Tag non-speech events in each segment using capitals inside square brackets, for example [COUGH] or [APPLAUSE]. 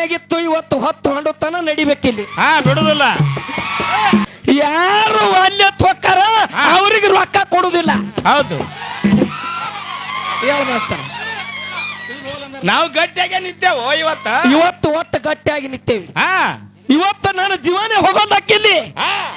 ಮನ್ಯಾಗಿತ್ತು ಇವತ್ತು ಹೊತ್ತು ಹೊಂಡುತ್ತಾನ ನಡಿಬೇಕಿಲ್ಲಿ. ಹಾ ಬಿಡುದಿಲ್ಲ. ಯಾರು ಅಲ್ಲೇ ಹೊಕ್ಕಾರ ಅವ್ರಿಗೆ ರೊಕ್ಕ ಕೊಡುದಿಲ್ಲ. ಹೌದು. ಮಾಸ್ತರ? ನಾವು ಗಟ್ಟಿಯಾಗೆ ನಿಂತೇವೋ ಇವತ್ತ? ಇವತ್ತು ಒಟ್ಟು ಗಟ್ಟಿಯಾಗಿ ನಿಂತೇವಿ. ಹಾ. ಇವತ್ತು ನಾನು ಜೀವನೇ ಹೋಗೋದಕ್ಕಿಲ್ಲಿ. ಹಾ.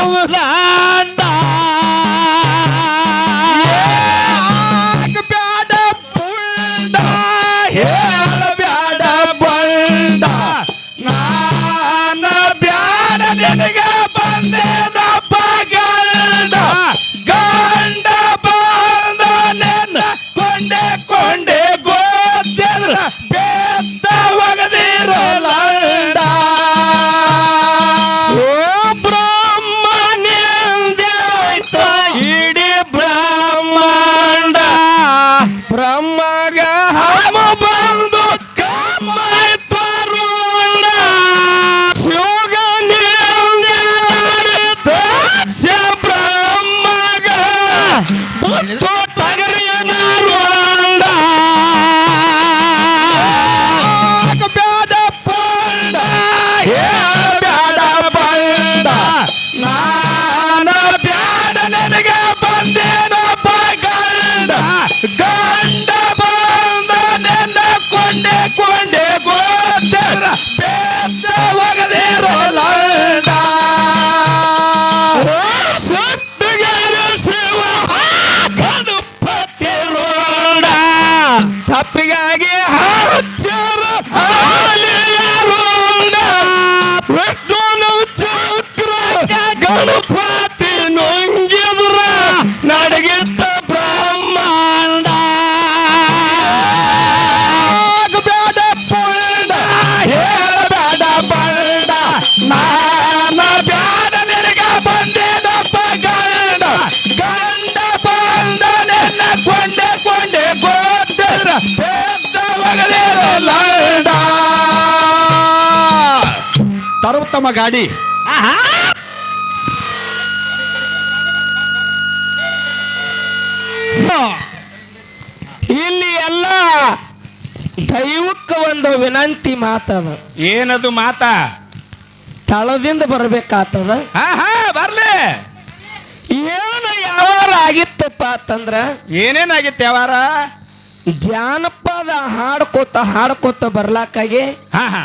ಒಗದಿರು ನುಂಗಿದ್ರ ನಡಗಿದ್ದ ಬ್ರಹ್ಮಾಂಡ. ಬೇಡ ಪುಂಡ ಹೇಳಬೇಡ ಬಂಡ ನಾನ ಬ್ಯಾಡ ನಿನಗ ಬಂದೇನಪ್ಪ ಗಂಡ ಗಂಡ ಬಂದ ನಿನ್ನ ಕೊಂಡೆ ಕೊಂಡೆ ಗೋದ್ರ ಲಂಡ ತರುತ್ತಮ ಗಾಡಿ. ಇಲ್ಲಿ ಎಲ್ಲ ದೈವಕ್ಕ ಒಂದು ವಿನಂತಿ ಮಾತದ. ಏನದು ಮಾತಾ? ತಳದಿಂದ ಬರ್ಬೇಕಾತದ? ಬರ್ಲಿ. ಏನು ಯಾವಾರ ಆಗಿತ್ತಪ್ಪ ಅಂತಂದ್ರ? ಏನೇನಾಗಿತ್ತು ಯಾವಾರ? ಜಾನಪದ ಹಾಡ್ಕೋತ ಹಾಡ್ಕೋತ ಬರ್ಲಾಕಾಗಿ ಹಾ ಹಾ.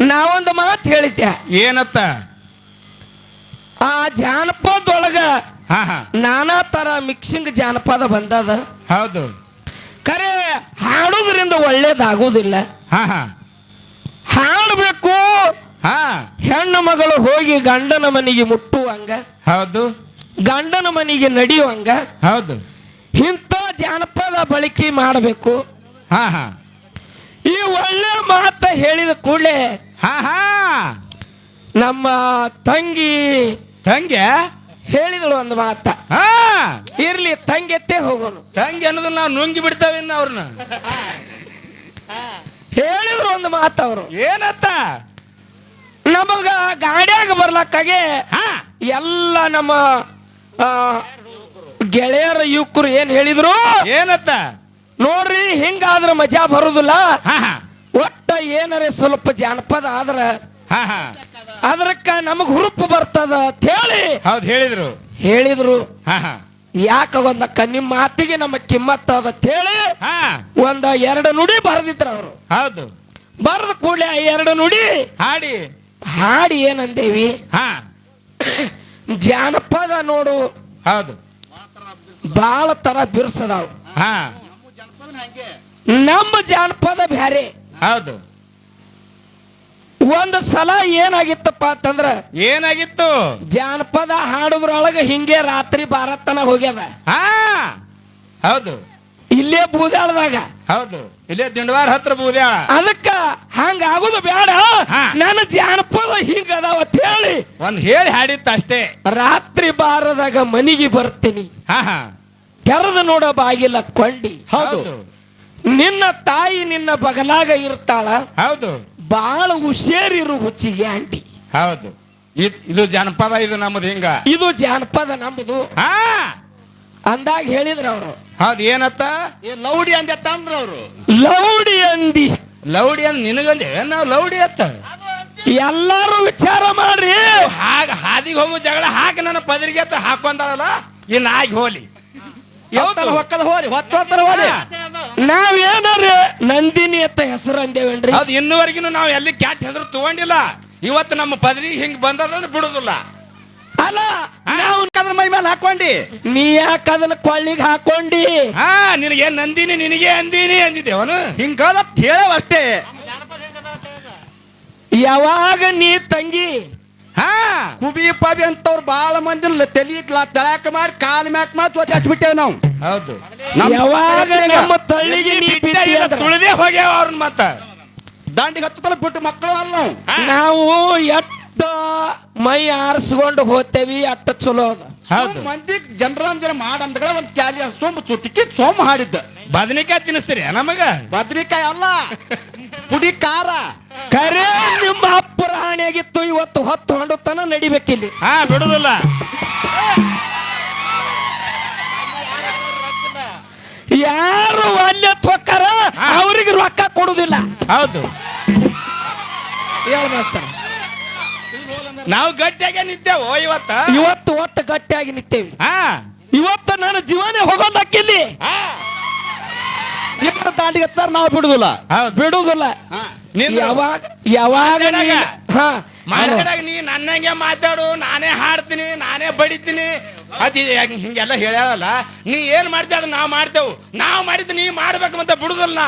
ನಾವೊಂದು ಮಾತು ಹೇಳಿದ್ದೆ ಏನತ್ತ? ಆ ಜಾನಪದೊಳಗ ನಾನಾ ತರ ಮಿಕ್ಸಿಂಗ್ ಜಾನಪದ ಬಂದದ. ಹೌದು. ಕರೆ ಹಾಡೋದ್ರಿಂದ ಒಳ್ಳೇದಾಗೋದಿಲ್ಲ. ಹಾ ಹಾ. ಹಾಡಬೇಕು. ಹಾ. ಹೆಣ್ಣು ಮಗಳು ಹೋಗಿ ಗಂಡನ ಮನೆಗೆ ಮುಟ್ಟುವಂಗ. ಹೌದು. ಗಂಡನ ಮನೆಗೆ ನಡೆಯುವಂಗ. ಹೌದು. ಇಂಥ ಜಾನಪದ ಬಳಕೆ ಮಾಡಬೇಕು. ಹಾ ಹಾ. ಈ ಒಳ್ಳೆ ಮಾತ ಹೇಳಿದ ಕೂಡಲೇ ಹಾ ಹಾ. ನಮ್ಮ ತಂಗಿ ತಂಗೆ ಹೇಳಿದಳು ಒಂದು ಮಾತ. ಇರ್ಲಿ ತಂಗೆತ್ತೆ ಹೋಗೋನು. ತಂಗಿ ಅನ್ನೋದನ್ನ ನಾವು ನುಂಗಿ ಬಿಡ್ತಾವೆ ಇನ್ನು ಅವ್ರನ್ನ. ಹೇಳಿದ್ರು ಒಂದು ಮಾತು ಅವರು. ಏನತ್ತ? ನಮಗ ಗಾಡಿಯಾಗ ಬರ್ಲಕ್ಕಾಗೆ ಎಲ್ಲ ನಮ್ಮ ಗೆಳೆಯರ ಯುವಕರು ಏನ್ ಹೇಳಿದ್ರು? ಏನತ್ತ? ನೋಡ್ರಿ ಹಿಂಗಾದ್ರ ಮಜಾ ಬರುದಿಲ್ಲ. ಒಟ್ಟ ಏನರೆ ಸ್ವಲ್ಪ ಜಾನಪದ ಆದ್ರ ಅದಕ್ಕ ನಮಗ್ ಹುರುಪು ಬರ್ತದ ಅಂತ ಹೇಳಿ ಹೌದು ಹೇಳಿದ್ರು. ಹೇಳಿದ್ರು. ಹಾ ಹಾ. ಯಾಕ ಒಂದಕ್ಕ ನಿಮ್ಮ ಮಾತಿಗೆ ನಮ್ಮ ಕಿಮ್ಮತ್ತ ಅಂತ ಹೇಳಿ ಹಾ. ಒಂದ ಎರಡು ನುಡಿ ಬರೆದಿದ್ರ ಅವರು. ಹೌದು. ಬರೆದ ಕೂಡಲೇ ಆ ಎರಡು ನುಡಿ ಹಾಡಿ. ಹಾಡಿ ಏನಂದೇವಿ? ಹಾ. ಜಾನಪದ ನೋಡು. ಹೌದು. ಬಾಳ ತರ ಬಿರ್ಸದಾವ್. ಹಾ. ನಮ್ಮ ಜಾನಪದ ಬ್ಯಾರೆ. ಹೌದು. ಒಂದು ಸಲ ಏನಾಗಿತ್ತಪ್ಪ ಅಂತಂದ್ರ ಏನಾಗಿತ್ತು? ಜಾನಪದ ಹಾಡುದ್ರೊಳಗ ಹಿಂಗೆ ರಾತ್ರಿ ಬಾರತನ ಹೋಗ್ಯದ. ಹಾ ಹೌದು. ಇಲ್ಲೇ ಬೂದಾಳದಾಗ. ಹೌದು ಇಲ್ಲೇ ದಿಂಡವಾರ ಹತ್ರ ಬೂದ್ಯಾಳ ಅದಕ್ಕ ಹಂಗ ಆಗುದು ಬೇಡ. ನನ್ನ ಜಾನಪದ ಹಿಂಗ ಅದಾವ ಅಂತ ಹೇಳಿ ಒಂದ್ ಹೇಳಿ ಹಾಡಿತ್ತ ಅಷ್ಟೇ. ರಾತ್ರಿ ಬಾರದಾಗ ಮನಿಗೆ ಬರ್ತೀನಿ. ಹಾ ಹಾ. ತೆರೆದು ನೋಡ ಬಾಗಿಲ ಕೊಂಡಿ. ಹೌದು. ನಿನ್ನ ತಾಯಿ ನಿನ್ನ ಬಗಲಾಗ ಇರ್ತಾಳ. ಹೌದು. ಬಾಳ ಹುಷೇರಿರು ಹುಚ್ಚಿಗೆ ಆಂಟಿ ಹೌದು. ಇದ್- ಜನಪದ ಇದು ನಮ್ಮದು ಹಿಂಗ. ಇದು ಜಾನಪದ ನಮ್ಮದು ಹಾ. ಅಂದಾಗ ಹೇಳಿದ್ರ ಅವರು. ಹೌದು ಏನತ್ತ? ಲೌಡಿ ಅಂದ ಅಂದ್ರ ಅವರು. ಲೌಡಿ ಅಂದಿ. ಲೌಡಿ ಅಂದ್ ನಿನಗಂದೆ? ನಾವು ಲೌಡಿ ಅತ್ತ ಎಲ್ಲಾರು ವಿಚಾರ ಮಾಡ್ರಿ. ಹಾಗ ಹಾದಿಗೆ ಹೋಗೋ ಜಗಳ ಹಾಕಿ ನನ್ನ ಪದರಿಗೆ ಅತ್ತ ಇನ್ನಾಗಿ ಹೋಲಿ. ಎತ್ತಲ ಹೊಕ್ಕದ ಹೋರಿ ಹೊತ್ತೊತ್ತರ ಹೋರಿ. ನಾವೇನಾರ? ನಂದಿನಿ ಅಂತ ಹೆಸರು ಅಂದೇವೇನ್ರಿ? ಅದು ಇನ್ನುವರೆಗಿನ ನಾವು ಎಲ್ಲಿ ಕ್ಯಾಟ್ ಹೆದ್ರು ತಗೊಂಡಿಲ್ಲ. ಇವತ್ತು ನಮ್ಮ ಪದವಿ ಹಿಂಗ್ ಬಂದದಂದ್ರೆ ಬಿಡುದಿಲ್ಲ. ಅಲ್ಲ ನಾವು ಅದ್ರ ಮೈ ಮೇಲೆ ಹಾಕೊಂಡಿ ನೀ ಯಾಕ ಅದನ್ನ ಕೊಳ್ಳಿಗೆ ಹಾಕೊಂಡಿ ಹಾ ನಿನಗೆ ನಂದಿನಿ ನಿನಗೆ ಅಂದಿನಿ ಅಂದಿದ್ದೆ ಅವನು. ಹಿಂಗದ ಅಷ್ಟೇ. ಯಾವಾಗ ನೀ ತಂಗಿ? ಹಾ. ಕುಬಿ ಪಬಿ ಅಂತವ್ರು ಬಾಳ ಮಂದಿ ತಲಿ ತಳಾಕ ಮಾಡಿ ಕಾಲ್ ಮ್ಯಾಕ್ ಮಾತು ಜೊತೆ ಹಚ್ಬಿಟ್ಟೇವ್ ನಾವು. ಹೌದು. ಯಾವಾಗ ನಮ್ಮ ತಳ್ಳಿಗೆ ತುಳಿದೇ ಹೋಗ್ಯಾವ ಅವ್ರನ್ನ ಮತ್ತ. ದಂಡಿಗೆ ಹತ್ತಲ್ಲ ಬಿಟ್ಟು ಮಕ್ಕಳು ಅಲ್ಲ ನಾವು. ನಾವು ಎಟ್ಟ ಮೈ ಆರಿಸ್ಕೊಂಡು ಹೋಗ್ತೇವಿ ಅಟ್ಟ ಚಲೋ ಅದ. ಹೌದು. ಮಂದಿ ಮಂದಿ ಜನ ಮಾಡಂದ್ರೆ ಒಂದ್ ಕ್ಯಾಲಿ ಸೋಮ ಚುಟಿಕಿ ಸೋಮ ಹಾಡಿದ್ದ. ಬದನೆಕಾಯಿ ತಿನ್ನಿಸ್ತೀರಿ ನಮಗ? ಬದ್ನಿಕಾಯಿ ಅಲ್ಲ. [LAUGHS] ಪುಡಿ ಕಾರ ಕರೆ ನಿಮ್ಮ ಅಪ್ಪರ ಹಾನಿಯಾಗಿತ್ತು ಇವತ್ತು ಹೊತ್ತು ಹೊಂಡುತನ ನಡಿಬೇಕಿಲ್ಲಿ. ಹಾ ಬಿಡುದಿಲ್ಲ. ಯಾರು ಅಲ್ಲೇ ತೊಕ್ಕಾರ ಅವ್ರಿಗೆ ರೊಕ್ಕ ಕೊಡುದಿಲ್ಲ. ಹೌದು. ನಾವು ಗಟ್ಟಿಯಾಗೆ ನಿಂತೇವು ಇವತ್ತ. ಇವತ್ತು ಒಟ್ಟು ಗಟ್ಟಿಯಾಗಿ ನಿಂತೇವಿ ಹಾ. ಇವತ್ತು ನಾನು ಜೀವನೇ ಹೋಗೋದಕ್ಕಿಲ್ಲಿ. ಹಾ. ಇಬ್ಬರು ದಾಂಡಿಗೆ ಹತ್ತಾರ ನಾವು ಬಿಡುದಿಲ್ಲ. ಬಿಡುದಿಲ್ಲ. ಯಾವಾಗ ಯಾವಾಗ ನೀ- ಹಾ. ಮಾತಾಡಾಗ ನೀ ನನ್ನಂಗೆ ಮಾತಾಡು ನಾನೇ ಹಾಡ್ತೀನಿ ನಾನೇ ಬಡಿತೀನಿ. ಅದ್ ಹಿಂಗೆಲ್ಲ ಹೇಳ್ಯಾರಲ್ಲ ನೀ ಏನ್ ಮಾಡ್ತೀಯ ಅದನ್ನ ನಾವ್ ಮಾಡ್ತೇವು. ನಾವ್ ಮಾಡಿದ್ ನೀ ಮಾಡ್ಬೇಕು ಅಂತ ಬಿಡುದಿಲ್ಲ.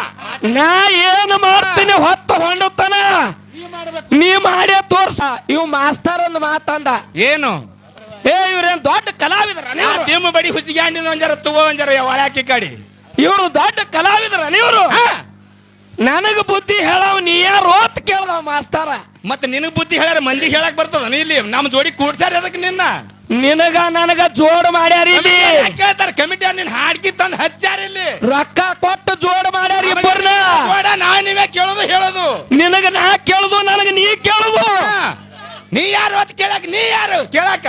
ನಾ ಏನು ಮಾಡ್ತೀನಿ ಹೊತ್ತು ಹೊಂಡತನ ನೀ ಮಾಡೇ ತೋರ್ಸ. ಇವ್ ಮಾಸ್ತರ್ ಒಂದು ಮಾತಂದ ಏನು? ಏ ಇವ್ರೇನ್ ದೊಡ್ಡ ಕಲಾವಿದರ ನಿಮ್ಮ ಬಡಿ ಹುಚ್ಚಿಗೆ ಹಣ್ಣಿನ ಒಂಜರ ತಗೋ ಒಂಜರ ಒಳಾಕಿ ಕಡಿ? ಇವರು ದೊಡ್ಡ ಕಲಾವಿದರ ಇವರು. ನನಗ ಬುದ್ಧಿ ಹೇಳವ್ ನೀ ಯಾರು ಅಂತ ಕೇಳ್ದವ ಮಾಸ್ತಾರ? ಮತ್ತೆ ನಿನಗ ಬುದ್ಧಿ ಹೇಳ ಮಂದಿಗೆ ಹೇಳಕ್ ಬರ್ತದ? ನೀ ಇಲ್ಲಿ ನಮ್ಮ ಜೋಡಿ ಕೂಡ್ಸ್ಯಾರ ಅದಕ್ಕೆ ನಿನ್ನ? ನಿನಗ ನನಗ ಜೋಡ್ ಮಾಡ್ಯಾರ ಇಲ್ಲಿ. ಕೇಳ್ತಾರ? ಕಮಿಟಿ ನಿನ್ ಹಾಡ್ಕಿ ತಂದ್ ಹಚ್ಚಾರ ಇಲ್ಲಿ. ರೊಕ್ಕ ಕೊಟ್ಟು ಜೋಡ್ ಮಾಡ್ಯಾರ ಇಬ್ಬರನ್ನ ನಾ ನೀವೇ ಕೇಳೋದು ಹೇಳೋದು. ನಿನಗ ನಾ ಕೇಳುದು ನನಗ ನೀ ಕೇಳುದು. ನೀ ಯಾರು ಅಂತ ಕೇಳಕ್ ನೀ ಯಾರು ಕೇಳಕ?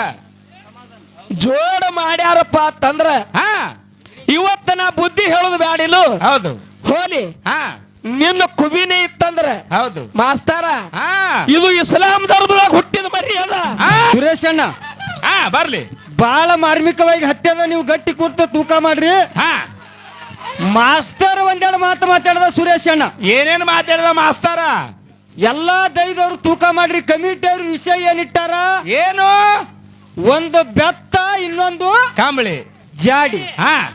ಜೋಡ್ ಮಾಡ್ಯಾರಪ್ಪ ಅಂತಂದ್ರ ಹಾ. ಇವತ್ತ ನಾ ಬುದ್ಧಿ ಹೇಳುದು ಬ್ಯಾಡಿಲು ಹೌದು. ಹೋಲಿ. ಹಾ. ನಿನ್ನ ಕುಬಿನೇ ಇತ್ತಂದ್ರ. ಹೌದು. ಮಾಸ್ತಾರ ಹಾ. ಇದು ಇಸ್ಲಾಂ ಧರ್ಮದಾಗ ಹುಟ್ಟಿದ ಮರಿ ಅದ. ಸುರೇಶ್ ಅಣ್ಣ. ಹಾ ಬರ್ಲಿ. ಬಾಳ ಮಾರ್ಮಿಕವಾಗಿ ಹತ್ಯದ ನೀವು ಗಟ್ಟಿ ಕೂತ ತೂಕ ಮಾಡ್ರಿ. ಹಾ. ಮಾಸ್ತರ್ ಒಂದೆರಡು ಮಾತು ಮಾತಾಡದ ಸುರೇಶ್ ಅಣ್ಣ. ಏನೇನ್ ಮಾತಾಡದ ಮಾಸ್ತಾರ? ಎಲ್ಲಾ ದೈದವ್ರು ತೂಕ ಮಾಡ್ರಿ ಕಮಿಟಿ ಅವ್ರ ವಿಷಯ ಏನಿಟ್ಟಾರ ಏನು? ಒಂದು ಬೆತ್ತ ಇನ್ನೊಂದು ಕಾಂಬಳಿ. ಜಾಡಿ. ಹಾ.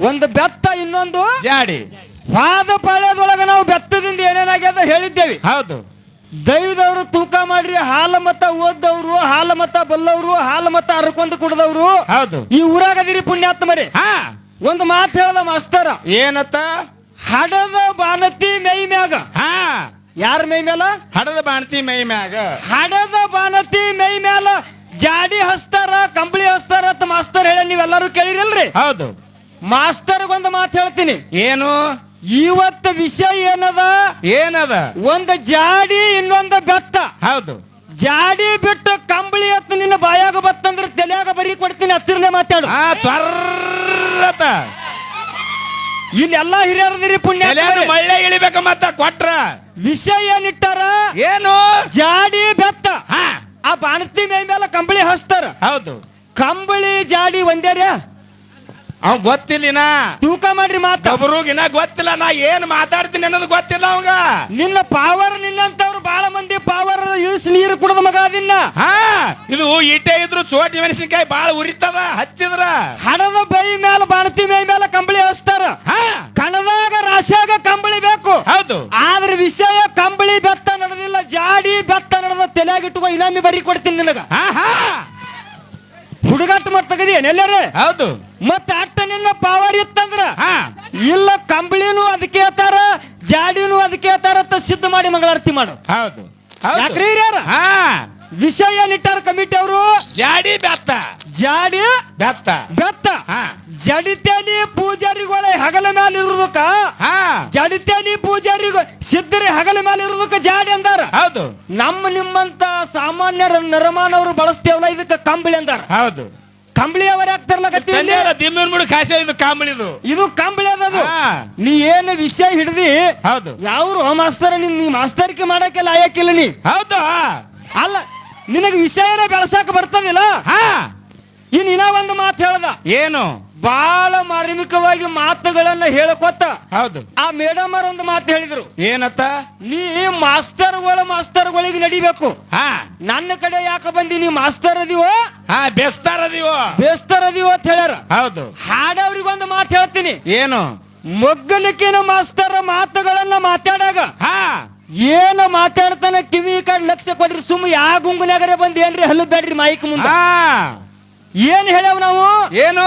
ಒಂದು ಬೆತ್ತ ಇನ್ನೊಂದು ಜಾಡಿ. ವಾದ ಪಾಳ್ಯದೊಳಗ ನಾವು ಬೆತ್ತದಿಂದ ಏನೇನಾಗ್ಯದ ಹೇಳಿದ್ದೇವೆ. ಹೌದು. ದೈವದವರು ತೂಕ ಮಾಡ್ರಿ ಹಾಲ ಮತ ಓದ್ದವ್ರು ಹಾಲ ಮತ ಬಲ್ಲವ್ರು ಹಾಲ ಮತ ಅರ್ಕೊಂಡು ಕುಡ್ದವ್ರು. ಹೌದು. ಈ ಊರಾಗದಿರಿ ಪುಣ್ಯಾತ್ಮರಿ. ಹಾ. ಒಂದು ಮಾತು ಹೇಳದ ಮಾಸ್ತರ. ಏನತ್ತ? ಹಡದ ಬಾನತಿ ಮೈ ಮ್ಯಾಗ. ಹಾ. ಯಾರ ಮೈ ಮ್ಯಾಲ? ಹಡದ ಬಾಣತಿ ಮೈ ಮ್ಯಾಗ. ಹಡದ ಬಾನತಿ ಮೈ ಮ್ಯಾಲ ಜಾಡಿ ಹಸ್ತಾರ ಕಂಬಳಿ ಹಸ್ತಾರ ಅಂತ ಮಾಸ್ತರ್ ಹೇಳ ನೀವೆಲ್ಲರೂ ಕೇಳಿರಲ್ರಿ. ಹೌದು. ಮಾಸ್ತರ್ ಒಂದು ಮಾತು ಹೇಳ್ತೀನಿ. ಏನು? ಇವತ್ತ ವಿಷಯ ಏನದ? ಏನದ? ಒಂದು ಜಾಡಿ ಇನ್ನೊಂದು ಬೆತ್ತ. ಹೌದು. ಜಾಡಿ ಬಿಟ್ಟು ಕಂಬಳಿ ಹತ್ತು ನಿನ್ನ ಬಾಯಾಗ ಬತ್ತಂದ್ರೆ ತಲೆಯಾಗ ಬರೀ ಕೊಡ್ತೀನಿ ಹತ್ತಿರನೇ ಮಾತಾಡು. ಇಲ್ಲೆಲ್ಲ ಹಿರಿಯರದಿರಿ ಪುಣ್ಯ ಮಳೆ ಮಳ್ಳೆ ಇಳಿಬೇಕ ಮತ್ತ ಕೊಟ್ರ. ವಿಷಯ ಏನಿಟ್ಟಾರ? ಏನು? ಜಾಡಿ ಬೆತ್ತ. ಆ ಬಾಣತಿ ಮೇಲೆ ಕಂಬಳಿ ಹಸ್ತಾರ ಹೌದು. ಕಂಬಳಿ ಜಾಡಿ ಒಂದೇರ್ಯ? ಅವ್ ಗೊತ್ತಿಲ್ಲಿನ ತೂಕ ಮಾಡ್ರಿ ಮಾತ. ಒಬ್ರಿಗಿನ ಗೊತ್ತಿಲ್ಲ ನಾ ಏನ್ ಮಾತಾಡ್ತೀನಿ ಅನ್ನೋದು ಗೊತ್ತಿಲ್ಲ ಅವಂಗ. ನಿನ್ನ ಪಾವರ್ ನಿನ್ನಂತವ್ರು ಬಹಳ ಮಂದಿ ಪಾವರ್ ಇಳಿಸಿ ನೀರು ಕುಡದ ಮಗ ನಿನ್ನ. ಹಾ ಇದು ಈಟೆ ಇದ್ರು ಚೋಟಿ ಮೆಣಸಿನಕಾಯಿ ಬಾಳ ಉರಿತದ ಹಚ್ಚಿದ್ರ. ಹಣದ ಬೈ ಮೇಲೆ ಬಾಣತಿ ಮೈ ಮೇಲೆ ಕಂಬಳಿ ಹಚ್ತಾರ. ಕಣದಾಗ ರಾಶಿಯಾಗ ಕಂಬಳಿ ಬೇಕು. ಹೌದು. ಆದ್ರೆ ವಿಷಯ ಕಂಬಳಿ ಬೆತ್ತ ನಡೆದಿಲ್ಲ ಜಾಡಿ ಬೆತ್ತ ನಡೆದ ತಲೆಯಾಗಿಟ್ಟುಕೋ ಇನಾಮಿ ಬರಿ ಕೊಡ್ತೀನಿ ನಿನಗ. ಹುಡುಗಾಟ ಮಟ್ಟಗದಿ ಎಲ್ಲರೇ? ಹೌದು. ಮತ್ತ ಅಟ್ಟ ನಿನ್ನ ಪಾವರ್ ಇತ್ತಂದ್ರ ಹಾ ಇಲ್ಲ ಕಂಬಳಿನೂ ಅದಕ್ಕೆ ಹೇಳ್ತಾರ ಜಾಡಿನೂ ಅದಕ್ಕೆ ಹೇಳ್ತಾರ ಅಂತ ಸಿದ್ಧ ಮಾಡಿ ಮಂಗಳಾರತಿ ಮಾಡು. ಹೌದು ಹೌದು. ಯಾಕ್ರಿ ಹಿರಿಯರ? ಹಾ. ವಿಷಯ ಏನಿಟ್ಟಾರ ಕಮಿಟಿ ಅವರು? ಜಾಡಿ ಬೆತ್ತ. ಜಾಡಿ ಬೆತ್ತ. ಬೆತ್ತ. ಹಾ. ಜಡಿತೇಲಿ ಪೂಜಾರಿಗಳ ಹಗಲ ಮ್ಯಾಲ ಇರುದಕ್ಕ? ಹಾ. ಜಡಿತೇನಿ ಪೂಜಾರಿಗಳು ಸಿದ್ಧರಿ ಹಗಲ ಮ್ಯಾಲ ಇರುದಕ್ಕ ಜಾಡಿ ಅಂದಾರ? ಹೌದು. ನಮ್ಮ ನಿಮ್ಮಂತ ಸಾಮಾನ್ಯರ ನರಮಾನವರು ಬಳಸ್ತೇವಲ್ಲ ಇದಕ್ಕ ಕಂಬಳಿ ಅಂದಾರ? ಹೌದು. ಕಂಬಳಿ ಅವ್ರ ಮುಡು ಕಾಸೆ ಇದು ಕಾಂಬಳಿದು. ಇದು ಕಂಬಳಿ ಅದದು ಹಾ. ನೀ ಏನು ವಿಷಯ ಹಿಡ್ದಿ ಹೌದು. ಯಾವ್ರು ಮಾಸ್ತರ ನಿನ್ ನೀ ಮಾಸ್ತರಿಕೆ ಮಾಡಕ್ಕೆ ಲಾಯಕ್ಕಿಲ್ಲ ನೀ. ಹೌದು ಅಲ್ಲ ನಿನಗೆ ವಿಷಯನ ಬೆಳಸಾಕ ಬರ್ತದಿಲ್ಲ? ಹಾ. ಇನ್ ಇನ್ನ ಒಂದು ಮಾತು ಹೇಳ್ದ. ಏನು? ಬಹಳ ಮಾರ್ಮಿಕವಾಗಿ ಮಾತುಗಳನ್ನ ಹೇಳಕೊತ್ತ ಹೌದು. ಆ ಮೇಡಮ್ ಅವ್ರ ಒಂದು ಮಾತು ಹೇಳಿದ್ರು. ಏನತ್ತ? ನೀ ಮಾಸ್ತರ್ಗಳ ಮಾಸ್ತರ್ಗಳಿಗೆ ನಡಿಬೇಕು. ಹಾ. ನನ್ನ ಕಡೆ ಯಾಕೆ ಬಂದಿ ನೀ ಮಾಸ್ತರ್ ಅದೀವೋ ಹಾ ಬೆಸ್ತಾರ ಅದೀವೋ ಬೇಸ್ತಾರ ಅದೀವೋ ಅಂತ ಹೇಳ್ಯಾರ. ಹೌದು. ಹಾಡವ್ರಿಗೆ ಒಂದು ಮಾತು ಹೇಳ್ತೀನಿ. ಏನು? ಮೊಗ್ಗಲಿಕ್ಕಿನ ಮಾಸ್ತರ ಮಾತುಗಳನ್ನ ಮಾತಾಡಾಗ ಹಾ. ಏನ ಮಾತಾಡ್ತಾನೆ ಕಿವಿ ಕಡೆ ಲಕ್ಷ ಕೊಡ್ರಿ. ಸುಮ್ಮ ಯಾ ಗುಂಗುನ್ಯಾಗರೆ ಬಂದ್ ಏನ್ರಿ ಹಲ್ಲು ಬೇಡ್ರಿ ಮೈಕ್ ಮುಂದೆ. ಏನ್ ಹೇಳ್ಯಾವ ನಾವು? ಏನು?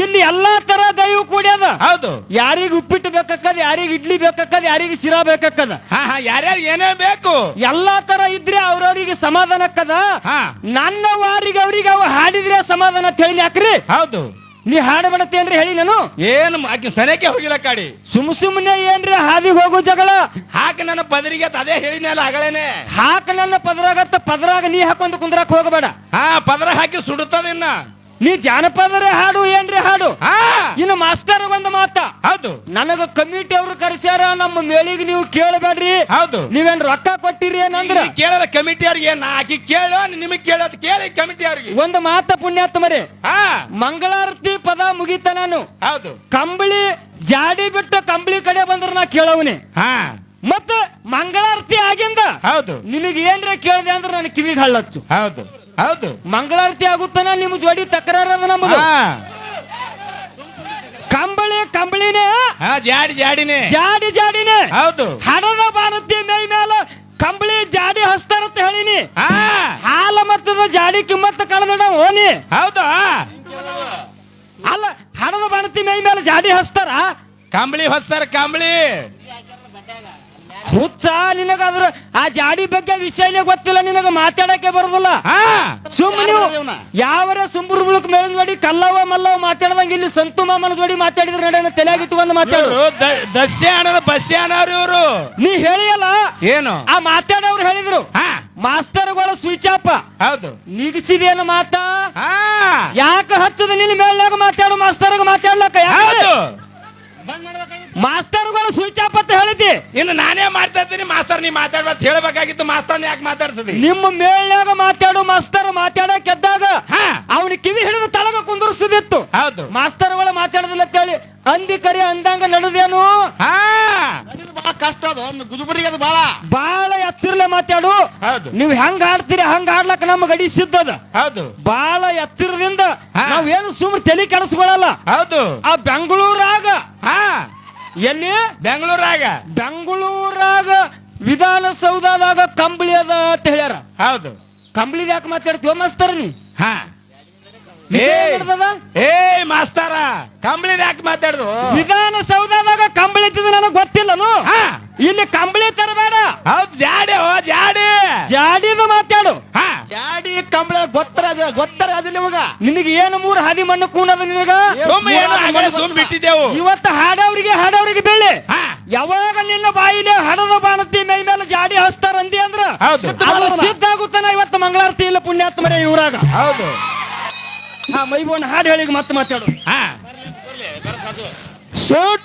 ಇಲ್ಲಿ ಎಲ್ಲಾ ತರ ದೈವ ಕೂಡ್ಯದ. ಹೌದು. ಯಾರಿಗ ಉಪ್ಪಿಟ್ಟು ಬೇಕಾಕದ ಯಾರಿಗ ಇಡ್ಲಿ ಬೇಕಾಕದ ಯಾರಿಗ ಶಿರಾ ಬೇಕಾಕದ ಹಾ ಹಾ ಯಾರ್ಯಾರು ಏನೇ ಬೇಕು? ಎಲ್ಲಾ ತರ ಇದ್ರೆ ಅವ್ರವ್ರಿಗೆ ಸಮಾಧಾನ ಕದ ಹಾ. ನನ್ನ ವಾರಿಗೆ ಅವ್ರಿಗೆ ಅವ ಹಾಡಿದ್ರೆ ಸಮಾಧಾನ ಅಂತ ಹೇಳಿ ಯಾಕ್ರಿ? ಹೌದು. ನೀ ಹಾಡ ಏನ್ರಿ ಹೇಳಿ ನಾನು? ಏನು ಆಕೆ ಸನಕ್ಕೆ ಹೋಗಿಲ್ಲ ಕಾಡಿ? ಸುಮ್ ಸುಮ್ನೆ ಏನ್ರಿ ಹಾದಿಗೆ ಹೋಗು ಜಗಳ? ಹಾಕ ನನ್ನ ಪದರಿಗೆ ಅದೇ ಹೇಳಿನಲ್ಲ ಅಗಳೇನೆ ಹಾಕ ನನ್ನ ಪದರಾಗತ್ತ ಪದರಾಗ ನೀ ಹಾಕೊಂದು ಕುಂದ್ರಾಕ್ ಹೋಗಬೇಡ. ಹಾ ಪದರ ಹಾಕಿ ಸುಡುತ್ತದೆ ಇನ್ನ. ನೀ ಜಾನಪದರ ಹಾಡು ಏನ್ರಿ ಹಾಡು? ಹಾ. ಇನ್ನು ಮಾಸ್ತರ್ ಒಂದು ಮಾತ. ಹೌದು. ನನಗ ಕಮಿಟಿ ಅವರು ಕರೆಸ್ಯಾರ ನಮ್ಮ ಮೇಳಿಗೆ ನೀವು ಕೇಳಬೇಡ್ರಿ. ಹೌದು. ನೀವೇನ್ ರೊಕ್ಕ ಕೊಟ್ಟಿರಿ ಏನಂದ್ರ? ಕೇಳಲ್ಲ ಕಮಿಟಿ ಅವ್ರಿಗೆ ನಾ ಆಕಿ ಕೇಳೋ ನಿಮಗೆ ಕೇಳೋದು ಕೇಳಿ ಕಮಿಟಿ ಅವ್ರಿಗೆ. ಒಂದು ಮಾತ ಪುಣ್ಯಾತ್ಮರಿ ಹಾ. ಮಂಗಳಾರತಿ ಪದ ಮುಗಿತ ನಾನು. ಹೌದು. ಕಂಬಳಿ ಜಾಡಿ ಬಿಟ್ಟು ಕಂಬಳಿ ಕಡೆ ಬಂದ್ರ ನಾ ಕೇಳವನಿ. ಹಾ. ಮತ್ತ ಮಂಗಳಾರತಿ ಆಗಿಂದ ಹೌದು. ನಿನಗೆ ಏನ್ರ ಕೇಳಿದೆ ಅಂದ್ರೆ ನನ್ನ ಕಿವಿಗೆ ಹಳ್ಳಚ್ಚು. ಹೌದು. ಹೌದು. ಮಂಗಳಾರತಿ ಆಗುತ್ತಾನ ನಿಮ್ ಜೋಡಿ ತಕರಾರದ ನಮ್ಮ ಕಂಬಳಿ ಕಂಬಳಿನೇ. ಹಾ ಜಾಡಿ ಜಾಡಿನೇ. ಜಾಡಿ ಜಾಡಿನೇ. ಹೌದು. ಹಣದ ಬಾಣತಿ ಮೈ ಮೇಲ ಕಂಬಳಿ ಜಾಡಿ ಹಸ್ತಾರಂತ ಹೇಳಿನಿ. ಹಾ. ಹಾಲ ಮತ್ತದ ಜಾಡಿ ಕಿಮ್ಮತ್ತ ಕಳೆದ ಓನಿ ಹೌದು ಅಲ್ಲ ಹಣದ ಬಾಣತಿ ಮೈ ಮೇಲೆ ಜಾಡಿ ಹಸ್ತಾರ. ಕಂಬಳಿ ಹೊಸ್ತಾರ ಕಂಬಳಿ. ಹುಚ್ಚ ನಿನಗಾದ್ರ ಆ ಜಾಡಿ ಬಗ್ಗೆ ವಿಷಯನೇ ಗೊತ್ತಿಲ್ಲ ನಿನಗ ಮಾತಾಡಕ್ಕೆ ಬರೋದಿಲ್ಲ. ಹಾ. ಸುಮ್ಮ ನೀವು ಯಾವರ ಸುಂಬುರ್ ಮುಳುಕ್ ಮೇಲ್ ನೋಡಿ ಕಲ್ಲವ ಮಲ್ಲವ ಮಾತಾಡದಂಗ ಇಲ್ಲಿ ಸಂತು ಮಾಮನ ಜೋಡಿ ಮಾತಾಡಿದ್ರು ನಡೆಯ ತಲೆಯಾಗಿಟ್ಟುಕೊಂಡು ಮಾತಾಡು. ಇವ್ರು ದ- ದಸ್ಯಾನದ ಬಸ್ಯಾನವ್ರು ಇವರು. ನೀ ಹೇಳಿಯಲ್ಲ? ಏನು? ಆ ಮಾತಾಡೋರು ಹೇಳಿದ್ರು. ಹಾ. ಮಾಸ್ತರ್ಗಳ ಸ್ವಿಚ್ ಆಪ್ ಹೌದು. ನಿಗಿಸಿದೇನು ಮಾತಾ? ಯಾಕೆ ಯಾಕ ಹಚ್ಚದ ನಿನ್ನ ಮೇಲ್ನಾಗ ಮಾತಾಡು ಮಾಸ್ತರ್ಗ ಮಾತಾಡ್ಲಕ್ಕ? ಹೌದು. ಮಾಸ್ತರ್ಗಳ ಸ್ವಿಚ್ ಆಫ್ ಅಂತ ಹೇಳಿದ್ದೆ. ಇನ್ನು ನಾನೇ ಮಾಡ್ತಾ ಇದ್ದೀನಿ. ಮಾಸ್ತರ್ ನೀ ಅಂತ ಹೇಳ್ಬೇಕಾಗಿತ್ತು. ಮಾಸ್ತರ್ ಯಾಕೆ ಮಾತಾಡ್ತದೆ ನಿಮ್ಮ ಮೇಲ್ನಾಗ ಮಾತಾಡು ಮಾಸ್ತರ್ ಮಾತಾಡಕ್ಕೆ ಎದ್ದಾಗ ಹಾ. ಅವನ ಕಿವಿ ಹಿಡಿದು ತಳಗ ಕುಂದರ್ಸುದಿತ್ತು ಹೌದು. ಮಾಸ್ತರ್ಗಳು ಮಾತಾಡೋದಿಲ್ಲ ಅಂತ ಹೇಳಿ ಅಂದಿ ಕರಿ ಅಂದಂಗ ನಡೆದೇನು? ಹಾ. ಬಹಳ ಕಷ್ಟ ಅದು. ಗುಜುಬರಿಗೆ ಅದು ಬಹಳ. ಬಾಳ ಎತ್ತಿರ್ಲೆ ಮಾತಾಡು. ಹೌದು. ನೀವು ಹೆಂಗ್ ಆಡ್ತೀರಿ ಹಂಗ ಆಡ್ಲಕ್ ನಮ್ಮ ಗಡಿ ಸಿದ್ಧದ ಹೌದು. ಬಾಳ ಎತ್ತಿರದಿಂದ. ನಾವೇನು ಸುಮ್ನೆ ತಲೆ ಕೆಡಿಸ್ಕೊಳಲ್ಲ. ಹೌದು. ಆ ಬೆಂಗಳೂರಾಗ ಹಾ. ಎಲ್ಲಿ? ಬೆಂಗಳೂರಾಗ. ಬೆಂಗಳೂರಾಗ ವಿಧಾನಸೌಧದಾಗ ಕಂಬಳಿ ಅದ ಅಂತ ಹೇಳ್ಯಾರ. ಹೌದು. ಕಂಬಳಿ ಯಾಕೆ ಮಾತಾಡ್ತೀವ ಮಸ್ತರ ನೀ? ಹಾ. ಏಯ್? ಏ ಮಾಸ್ತಾರ. ಕಂಬಳಿ ಯಾಕೆ ಮಾತಾಡ್ದು? ವಿಧಾನಸೌಧದಾಗ ಕಂಬಳಿ ಇದ್ದಿದ್ದು ನನಗೆ ಗೊತ್ತಿಲ್ಲನು. ಹಾ. ಇಲ್ಲಿ ಕಂಬಳಿ ತರಬೇಡ. ಹೌದು ಜಾಡಿ ಓ ಜಾಡಿ. ಜಾಡಿದು ಮಾತಾಡು. ಹಾ. ಜಾಡಿ ಕಂಬಳ ಗೊತ್ತರ ಗೊತ್ತರ ಅದು ನಿಮಗ. ನಿನಗೆ ಏನು ಮೂರು ಹಾದಿ ಮಣ್ಣು ಕೂನದ ನಿನಗ? ಬಿಟ್ಟಿದ್ದೆವು ಇವತ್ತು ಹಾಡವ್ರಿಗೆ ಹಾಡವ್ರಿಗೆ ಬೆಳ್ಳಿ ಹಾ ಯಾವಾಗ ನಿನ್ನ ಬಾಯಿಲೆ ಹಡದ ಬಾಣತಿ ಮೈ ಮೇಲೆ ಜಾಡಿ ಹಸ್ತಾರ ಅಂದಿ ಅಂದ್ರ ಹೌದು. ಅದು ಸಿದ್ಧ ಆಗುತ್ತಾನ ಇವತ್ತು ಮಂಗಳಾರತಿ ಇಲ್ಲ ಪುಣ್ಯಾತ್ಮರೇ ಇವ್ರಾಗ. ಹೌದು. ಹಾ ಮೈಬೋಣ ಹಾಡು ಹೇಳಿ ಮತ್ತೆ ಮಾತಾಡು. ಹಾ. ಸುಟ್ಟಗೆ